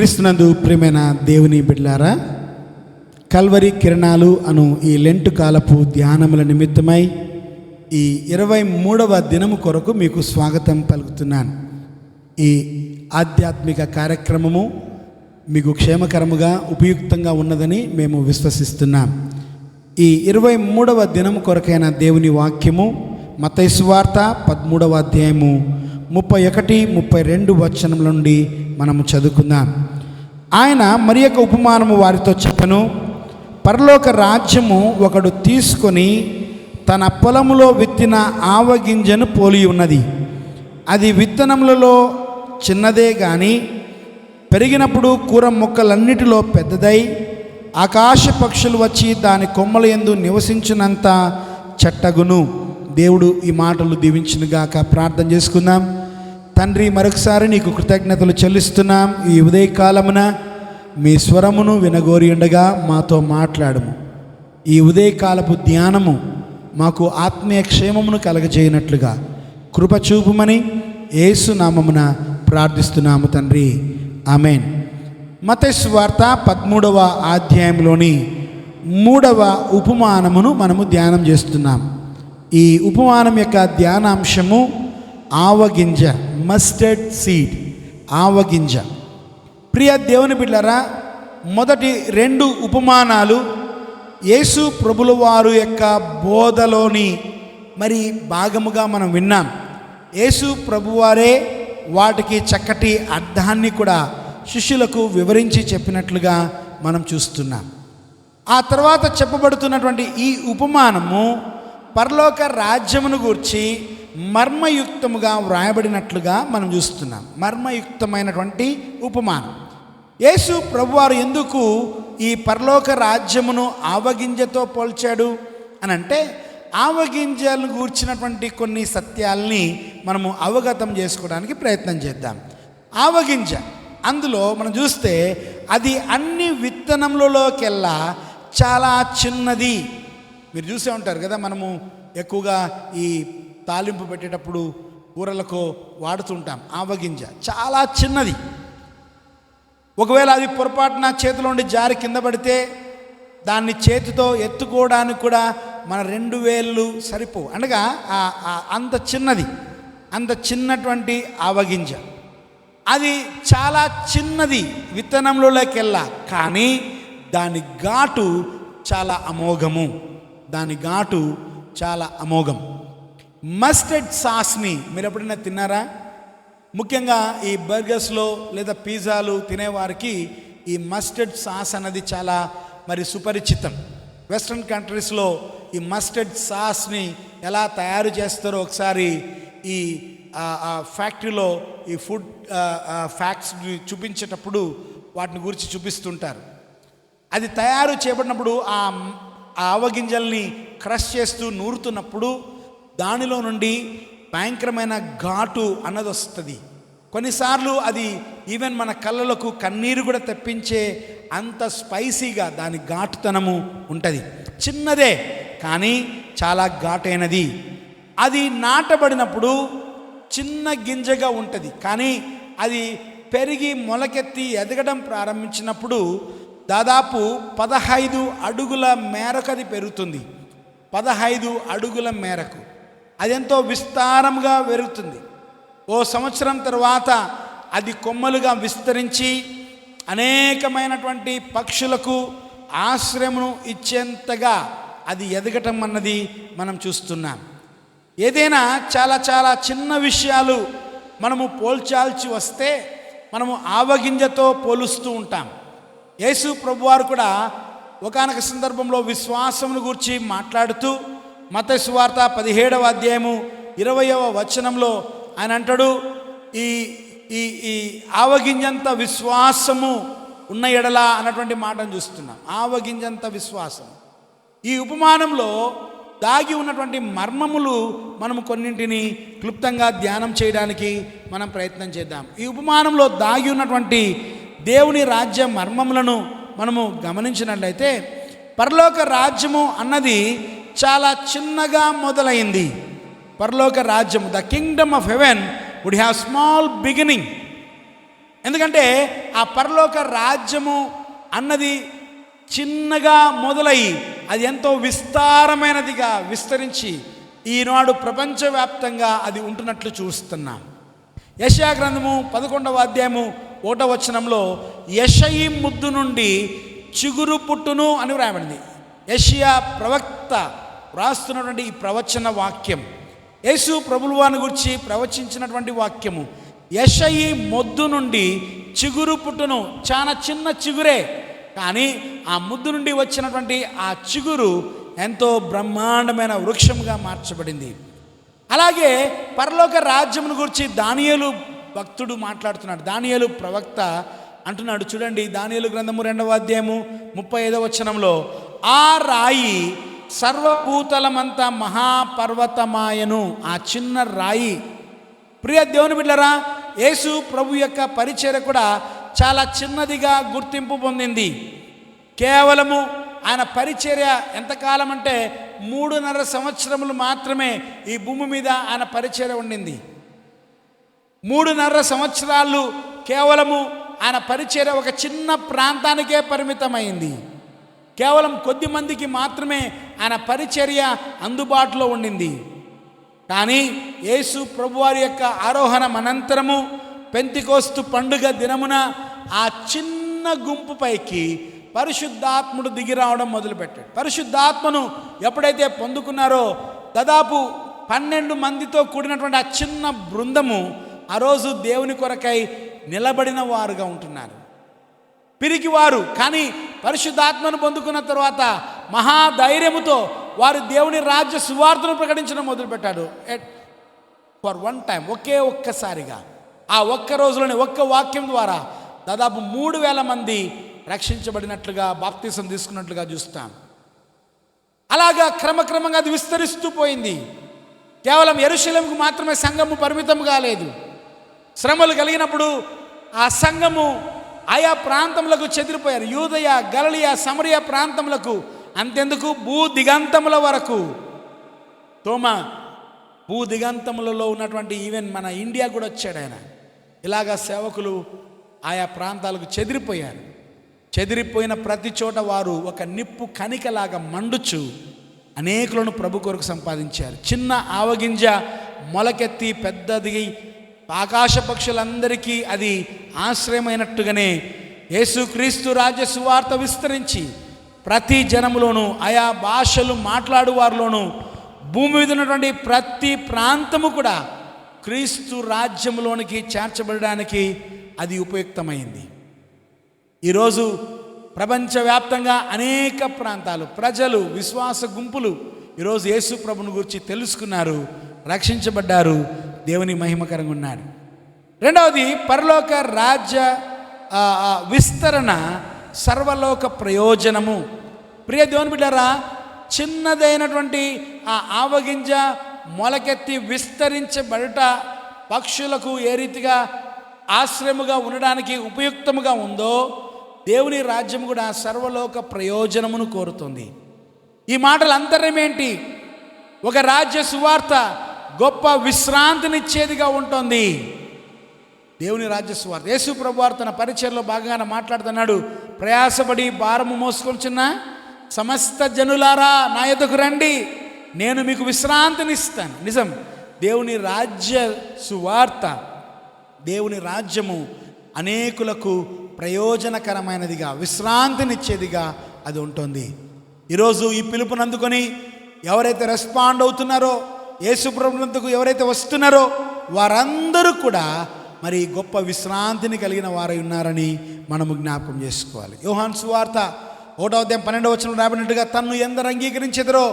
క్రీస్తునందు ప్రియమైన దేవుని బిడ్లారా కల్వరి కిరణాలు అను ఈ లెంటు కాలపు ధ్యానముల నిమిత్తమై ఈ ఇరవై మూడవ దినము కొరకు మీకు స్వాగతం పలుకుతున్నాను. ఈ ఆధ్యాత్మిక కార్యక్రమము మీకు క్షేమకరముగా ఉపయుక్తంగా ఉన్నదని మేము విశ్వసిస్తున్నాం. ఈ ఇరవై మూడవ దినం కొరకైన దేవుని వాక్యము మతైసు వార్త పదమూడవ అధ్యాయము ముప్పై ఒకటి ముప్పై రెండు వచనముల నుండి మనము చదువుకుందాం. ఆయన మరి యొక్క ఉపమానము వారితో చెప్పను పరలోక రాజ్యము ఒకడు తీసుకొని తన పొలములో విత్తిన ఆవగింజను పోలి ఉన్నది. అది విత్తనములలో చిన్నదే కానీ పెరిగినప్పుడు కూర మొక్కలన్నిటిలో పెద్దదై ఆకాశ పక్షులు వచ్చి దాని కొమ్మల యందు నివసించినంత చెట్టగును. దేవుడు ఈ మాటలు దీవించినగాక ప్రార్థన చేసుకుందాం. తండ్రి మరొకసారి నీకు కృతజ్ఞతలు చెల్లిస్తున్నాం. ఈ ఉదయకాలమున మీ స్వరమును వినగోరి ఉండగా మాతో మాట్లాడము. ఈ ఉదయకాలపు ధ్యానము మాకు ఆత్మీయ క్షేమమును కలగజేయనట్లుగా కృప చూపుమని నామమున ప్రార్థిస్తున్నాము తండ్రి. ఆమెన్. మతేసు వార్త పదమూడవ అధ్యాయంలోని మూడవ ఉపమానమును మనము ధ్యానం చేస్తున్నాం. ఈ ఉపమానం యొక్క ధ్యానాంశము ఆవగింజ మస్టర్డ్ సీడ్ ఆవగింజ. ప్రియ దేవుని బిడ్డరా మొదటి రెండు ఉపమానాలు యేసు ప్రభుల వారు యొక్క బోధలోని మరి భాగముగా మనం విన్నాం. యేసు ప్రభువారే వాటికి చక్కటి అర్థాన్ని కూడా శిష్యులకు వివరించి చెప్పినట్లుగా మనం చూస్తున్నాం. ఆ తర్వాత చెప్పబడుతున్నటువంటి ఈ ఉపమానము పరలోక రాజ్యమును గూర్చి మర్మయుక్తముగా వ్రాయబడినట్లుగా మనం చూస్తున్నాం. మర్మయుక్తమైనటువంటి ఉపమానం. యేసు ప్రభువారు ఎందుకు ఈ పరలోక రాజ్యమును ఆవగింజతో పోల్చాడు? అని అంటే ఆవగింజలను గూర్చినటువంటి కొన్ని సత్యాల్ని మనము అవగతం చేసుకోవడానికి ప్రయత్నం చేద్దాం. ఆవగింజ అందులో మనం చూస్తే అది అన్ని విత్తనములలోకెల్లా చాలా చిన్నది. మీరు చూసే ఉంటారు కదా మనము ఎక్కువగా ఈ తాలింపు పెట్టేటప్పుడు కూరలకు వాడుతుంటాం. ఆవగింజ చాలా చిన్నది. ఒకవేళ అది పొరపాటున చేతిలో ఉండి జారి కింద పడితే దాన్ని చేతితో ఎత్తుకోవడానికి కూడా మన రెండు వేళ్ళు సరిపోవు. అనగా ఆ- అంత చిన్నది అంత చిన్నటువంటి ఆవగింజ. అది చాలా చిన్నది విత్తనంలోకెల్లా కానీ దాని ఘాటు చాలా అమోఘము. దాని ఘాటు చాలా అమోఘం. మస్టర్డ్ సాస్ని మీరు ఎప్పుడైనా తిన్నారా? ముఖ్యంగా ఈ బర్గర్స్లో లేదా పిజ్జాలు తినేవారికి ఈ మస్టర్డ్ సాస్ అన్నది చాలా మరి సుపరిచితం. వెస్ట్రన్ కంట్రీస్లో ఈ మస్టర్డ్ సాస్ని ఎలా తయారు చేస్తారో ఒకసారి ఈ ఫ్యాక్టరీలో ఈ ఫుడ్ ఫ్యాక్ట్స్ చూపించేటప్పుడు వాటిని గురించి చూపిస్తుంటారు. అది తయారు చేయబడినప్పుడు ఆ ఆ ఆవగింజల్ని క్రష్ చేస్తూ నూరుతున్నప్పుడు దానిలో నుండి భయంకరమైన ఘాటు అన్నది వస్తుంది కొన్నిసార్లు అది ఈవెన్ మన కళ్ళలకు కన్నీరు కూడా తెప్పించే అంత స్పైసీగా దాని ఘాటుతనము ఉంటుంది. చిన్నదే కానీ చాలా ఘాటైనది. అది నాటబడినప్పుడు చిన్న గింజగా ఉంటుంది కానీ అది పెరిగి మొలకెత్తి ఎదగడం ప్రారంభించినప్పుడు దాదాపు పదహైదు అడుగుల మేరకు అది పెరుగుతుంది. పదహైదు అడుగుల మేరకు. అదెంతో విస్తారంగా పెరుగుతుంది ఓ సంవత్సరం తర్వాత అది కొమ్మలుగా విస్తరించి అనేకమైనటువంటి పక్షులకు ఆశ్రయమును ఇచ్చేంతగా అది ఎదగటం అన్నది మనం చూస్తున్నాం. ఏదైనా చాలా చాలా చిన్న విషయాలు మనము పోల్చాల్సి వస్తే మనము ఆవగింజతో పోలుస్తూ ఉంటాం. యేసు ప్రభువారు కూడా ఒకానొక సందర్భంలో విశ్వాసమును గురించి మాట్లాడుతూ మతస్వార్త పదిహేడవ అధ్యాయము ఇరవయవ వచనంలో ఆయన అంటాడు ఈ ఈ ఈ ఆవగింజంత విశ్వాసము ఉన్న ఎడల అన్నటువంటి మాటను చూస్తున్నాం. ఆవగింజంత విశ్వాసం ఈ ఉపమానంలో దాగి ఉన్నటువంటి మర్మములు మనము కొన్నింటిని క్లుప్తంగా ధ్యానం చేయడానికి మనం ప్రయత్నం చేద్దాం. ఈ ఉపమానంలో దాగి ఉన్నటువంటి దేవుని రాజ్య మర్మములను మనము గమనించినట్లయితే పరలోక రాజ్యము అన్నది చాలా చిన్నగా మొదలైంది. పరలోక రాజ్యము the kingdom of heaven would have small beginning ఎందుకంటే ఆ పరలోక రాజ్యము అన్నది చిన్నగా మొదలై అది ఎంతో విస్తారమైనదిగా విస్తరించి ఈనాడు ప్రపంచవ్యాప్తంగా అది ఉంటున్నట్లు చూస్తున్నాం. యశయా గ్రంథము పదకొండవ అధ్యాయము ఓటవచనంలో యషయి ముద్దు నుండి చిగురు పుట్టును అని వ్రాయబడింది. యషియా ప్రవక్త వ్రాస్తున్నటువంటి ఈ ప్రవచన వాక్యం. యేసు ప్రభులువాని గురించి ప్రవచించినటువంటి వాక్యము. యషయి మొద్దు నుండి చిగురు పుట్టును చాలా చిన్న చిగురే కానీ ఆ ముద్దు నుండి వచ్చినటువంటి ఆ చిగురు ఎంతో బ్రహ్మాండమైన వృక్షంగా మార్చబడింది. అలాగే పరలోక రాజ్యమును గురించి దానియలు భక్తుడు మాట్లాడుతున్నాడు. దానియలు ప్రవక్త అంటున్నాడు. చూడండి దానియలు గ్రంథము రెండవ అధ్యాయము ముప్పై ఐదవ వచనంలో ఆ రాయి సర్వభూతలమంతా మహాపర్వతమాయను ఆ చిన్న రాయి. ప్రియ దేవుని బిడ్డరా యేసు ప్రభు యొక్క పరిచర్య కూడా చాలా చిన్నదిగా గుర్తింపు పొందింది. కేవలము ఆయన పరిచర్య ఎంతకాలం అంటే మూడున్నర సంవత్సరములు మాత్రమే ఈ భూమి మీద ఆయన పరిచర్య ఉండింది. మూడున్నర సంవత్సరాలు కేవలము ఆయన పరిచర్య ఒక చిన్న ప్రాంతానికే పరిమితమైంది. కేవలం కొద్ది మందికి మాత్రమే ఆయన పరిచర్య అందుబాటులో ఉండింది. కానీ యేసు ప్రభువారి యొక్క ఆరోహణం అనంతరము పెంతికోస్తు పండుగ దినమున ఆ చిన్న గుంపుపైకి పరిశుద్ధాత్ముడు దిగి రావడం మొదలుపెట్టాడు. పరిశుద్ధాత్మను ఎప్పుడైతే పొందుకున్నారో దాదాపు పన్నెండు మందితో కూడినటువంటి ఆ చిన్న బృందము ఆ రోజు దేవుని కొరకై నిలబడిన వారుగా ఉంటున్నారు. పిరికివారు కానీ పరిశుద్ధాత్మను పొందుకున్న తర్వాత మహాధైర్యముతో వారు దేవుని రాజ్య సువార్తను ప్రకటించడం మొదలుపెట్టాడు. ఎట్ ఫర్ వన్ టైం ఒకే ఒక్కసారిగా. ఆ ఒక్క రోజులోనే ఒక్క వాక్యం ద్వారా దాదాపు మూడు వేల మంది రక్షించబడినట్లుగా బాప్తీసం తీసుకున్నట్లుగా చూస్తాం. అలాగా క్రమక్రమంగా అది విస్తరిస్తూ పోయింది. కేవలం ఎరుశలంకు మాత్రమే సంఘము పరిమితం కాలేదు. శ్రమలు కలిగినప్పుడు ఆ సంఘము ఆయా ప్రాంతములకు చెదిరిపోయారు. యూదయ గలలియ సమరియ ప్రాంతములకు అంతెందుకు? భూ దిగంతముల వరకు. తోమా భూ దిగంతములలో ఉన్నటువంటి ఈవెన్ మన ఇండియా కూడా వచ్చాడు ఆయన. ఇలాగా సేవకులు ఆయా ప్రాంతాలకు చెదిరిపోయారు. చెదిరిపోయిన ప్రతి చోట వారు ఒక నిప్పు కణికలాగా మండుచు అనేకులను ప్రభు కొరకు సంపాదించారు. చిన్న ఆవగింజ మొలకెత్తి పెద్దది ఆకాశ పక్షులందరికీ అది ఆశ్రయమైనట్టుగానే యేసుక్రీస్తు రాజ్య సువార్త విస్తరించి ప్రతి జనములోనూ ఆయా భాషలు మాట్లాడువారిలోనూ భూమి మీద ఉన్నటువంటి ప్రతి ప్రాంతము కూడా క్రీస్తు రాజ్యంలోనికి చేర్చబడడానికి అది ఉపయుక్తమైంది. ఈరోజు ప్రపంచవ్యాప్తంగా అనేక ప్రాంతాలు ప్రజలు విశ్వాస గుంపులు ఈరోజు యేసు ప్రభుని గురించి తెలుసుకున్నారు రక్షించబడ్డారు దేవుని మహిమకరంగా ఉన్నాడు రెండవది పరలోక రాజ్య విస్తరణ సర్వలోక ప్రయోజనము. ప్రియ దేవుని బిడ్డారా చిన్నదైనటువంటి ఆ ఆవగింజ మొలకెత్తి విస్తరించబడట పక్షులకు ఏ రీతిగా ఆశ్రయముగా ఉండడానికి ఉపయుక్తముగా ఉందో దేవుని రాజ్యం కూడా సర్వలోక ప్రయోజనమును కోరుతుంది. ఈ మాటలు అంతర్యమేంటి ఒక రాజ్య సువార్త గొప్ప విశ్రాంతినిచ్చేదిగా ఉంటుంది. దేవుని రాజ్య సువార్త యేసు ప్రభువారు తన పరిచయంలో భాగంగా మాట్లాడుతున్నాడు. ప్రయాసపడి భారము మోసుకొచ్చిన సమస్త జనులారా నా ఎదుకు రండి. నేను మీకు విశ్రాంతినిస్తాను. నిజం. దేవుని రాజ్య సువార్త దేవుని రాజ్యము అనేకులకు ప్రయోజనకరమైనదిగా విశ్రాంతినిచ్చేదిగా అది ఉంటుంది. ఈరోజు ఈ పిలుపునందుకొని ఎవరైతే రెస్పాండ్ అవుతున్నారో యేసుప్రభునందుకు ఎవరైతే వస్తున్నారో వారందరూ కూడా మరి గొప్ప విశ్రాంతిని కలిగిన వారై ఉన్నారని మనము జ్ఞాపకం చేసుకోవాలి. యోహాన్ సువార్త ఒకటో అధ్యాయం పన్నెండవ వచ్చిన రాబడినట్టుగా తన్ను ఎందరు అంగీకరించెదరో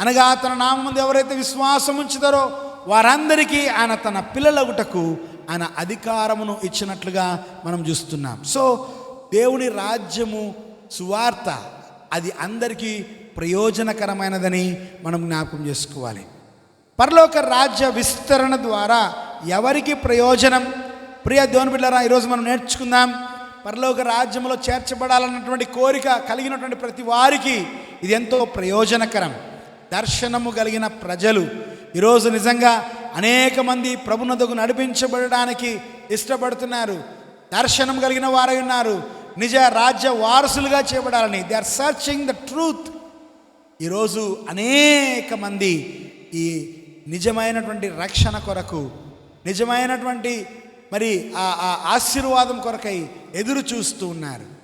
అనగా తన నామందు ఎవరైతే విశ్వాసం ఉంచుతారో వారందరికీ ఆయన తన పిల్లలగుటకు ఆయన అధికారమును ఇచ్చినట్లుగా మనం చూస్తున్నాం. సో దేవుని రాజ్యము సువార్త అది అందరికీ ప్రయోజనకరమైనదని మనం జ్ఞాపకం చేసుకోవాలి. పరలోక రాజ్య విస్తరణ ద్వారా ఎవరికి ప్రయోజనం? ప్రియ దేవుని బిడ్డరా ఈరోజు మనం నేర్చుకుందాం. పరలోక రాజ్యంలో చేర్చబడాలన్నటువంటి కోరిక కలిగినటువంటి ప్రతి వారికి ఇది ఎంతో ప్రయోజనకరం. దర్శనము కలిగిన ప్రజలు. ఈరోజు నిజంగా అనేక మంది ప్రభునదకు నడిపించబడడానికి ఇష్టపడుతున్నారు. దర్శనం కలిగిన వారై ఉన్నారు. నిజ రాజ్య వారసులుగా చేయబడాలని. They are searching the truth ఈరోజు అనేక మంది ఈ నిజమైనటువంటి రక్షణ కొరకు నిజమైనటువంటి మరి ఆ ఆ ఆశీర్వాదం కొరకై ఎదురు చూస్తూ ఉన్నారు.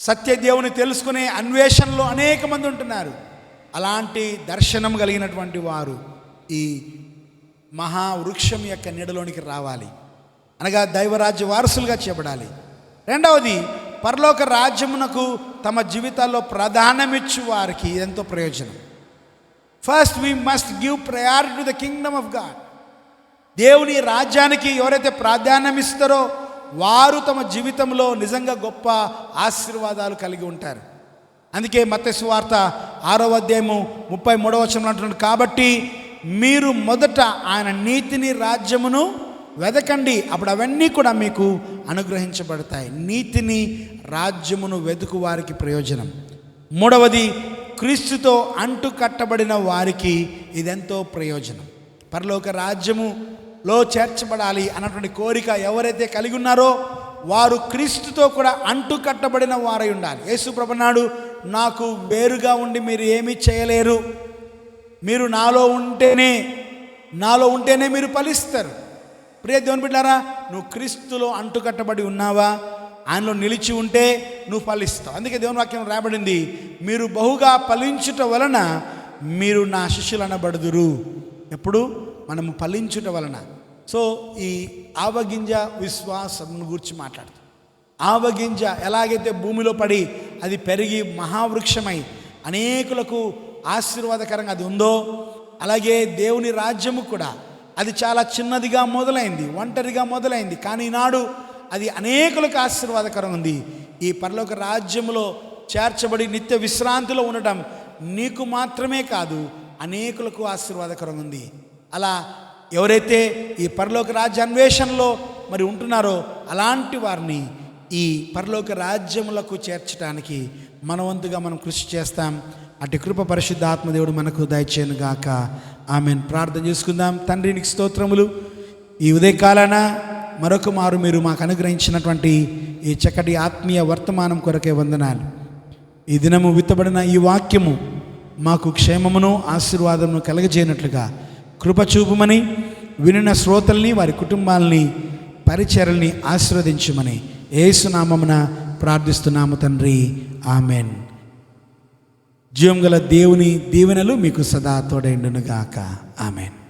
సత్యదేవుని తెలుసుకునే అన్వేషణలో అనేక మంది ఉంటున్నారు. అలాంటి దర్శనం కలిగినటువంటి వారు ఈ మహావృక్షం యొక్క నీడలోనికి రావాలి. అనగా దైవరాజ్య వారసులుగా చెప్పడాలి రెండవది పరలోక రాజ్యమునకు తమ జీవితాల్లో ప్రాధాన్యమిచ్చు వారికి ఎంతో ప్రయోజనం. First we must give priority to the kingdom of God దేవుని రాజ్యానికి ఎవరైతే ప్రాధాన్యం ఇస్తారో వారు తమ జీవితంలో నిజంగా గొప్ప ఆశీర్వాదాలు కలిగి ఉంటారు. అందుకే మత్స్సు వార్త ఆరో అధ్యాయము ముప్పై మూడవ వచనంలో అంటున్నాడు కాబట్టి మీరు మొదట ఆయన నీతిని రాజ్యమును వెదకండి. అప్పుడు అవన్నీ కూడా మీకు అనుగ్రహించబడతాయి. నీతిని రాజ్యమును వెతుకు వారికి ప్రయోజనం. మూడవది క్రీస్తుతో అంటు కట్టబడిన వారికి ఇదెంతో ప్రయోజనం. పరలోక రాజ్యములో చేర్చబడాలి అన్నటువంటి కోరిక ఎవరైతే కలిగి ఉన్నారో వారు క్రీస్తుతో కూడా అంటు కట్టబడిన వారై ఉండాలి. యేసు నాడు నాకు వేరుగా ఉండి మీరు ఏమీ చేయలేరు. మీరు నాలో ఉంటేనే నాలో ఉంటేనే మీరు ఫలిస్తారు. ప్రియ దేవుని బిడ్డారా నువ్వు క్రీస్తులో అంటుకట్టబడి ఉన్నావా? ఆయనలో నిలిచి ఉంటే నువ్వు ఫలిస్తావు. అందుకే దేవుని వాక్యం రాబడింది మీరు బహుగా ఫలించుట వలన మీరు నా శిష్యులు అనబడుదురు ఎప్పుడు? మనము ఫలించుట వలన. సో ఈ ఆవగింజ విశ్వాసం గురించి మాట్లాడుతాం. ఆవగింజ ఎలాగైతే భూమిలో పడి అది పెరిగి మహావృక్షమై అనేకులకు ఆశీర్వాదకరంగా అది ఉందో అలాగే దేవుని రాజ్యము కూడా అది చాలా చిన్నదిగా మొదలైంది ఒంటరిగా మొదలైంది. కానీ ఈనాడు అది అనేకులకు ఆశీర్వాదకరం ఉంది ఈ పరలోక రాజ్యములో చేర్చబడి నిత్య విశ్రాంతిలో ఉండటం నీకు మాత్రమే కాదు అనేకులకు ఆశీర్వాదకరం ఉంది అలా ఎవరైతే ఈ పరలోక రాజ్య అన్వేషణలో మరి ఉంటున్నారో అలాంటి వారిని ఈ పరలోక రాజ్యములకు చేర్చడానికి మనవంతుగా మనం కృషి చేస్తాం. అటు కృప పరిశుద్ధ ఆత్మదేవుడు మనకు దయచేయను గాక. ఆమెను. ప్రార్థన చేసుకుందాం. తండ్రి నీకు స్తోత్రములు. ఈ ఉదయకాలాన మరొక మారు మీరు మాకు అనుగ్రహించినటువంటి ఈ చక్కటి ఆత్మీయ వర్తమానం కొరకే వందనాలు. ఈ దినము విత్తబడిన ఈ వాక్యము మాకు క్షేమమును ఆశీర్వాదమును కలగజేయనట్లుగా కృప చూపుమని వినిన శ్రోతల్ని వారి కుటుంబాలని పరిచరల్ని ఆశీర్వదించమని ఏసునామమున ప్రార్థిస్తున్నాము తండ్రి. ఆమెన్. జీవం గల దేవుని దీవెనలు మీకు సదా తోడైండునుగాక. ఆమెన్.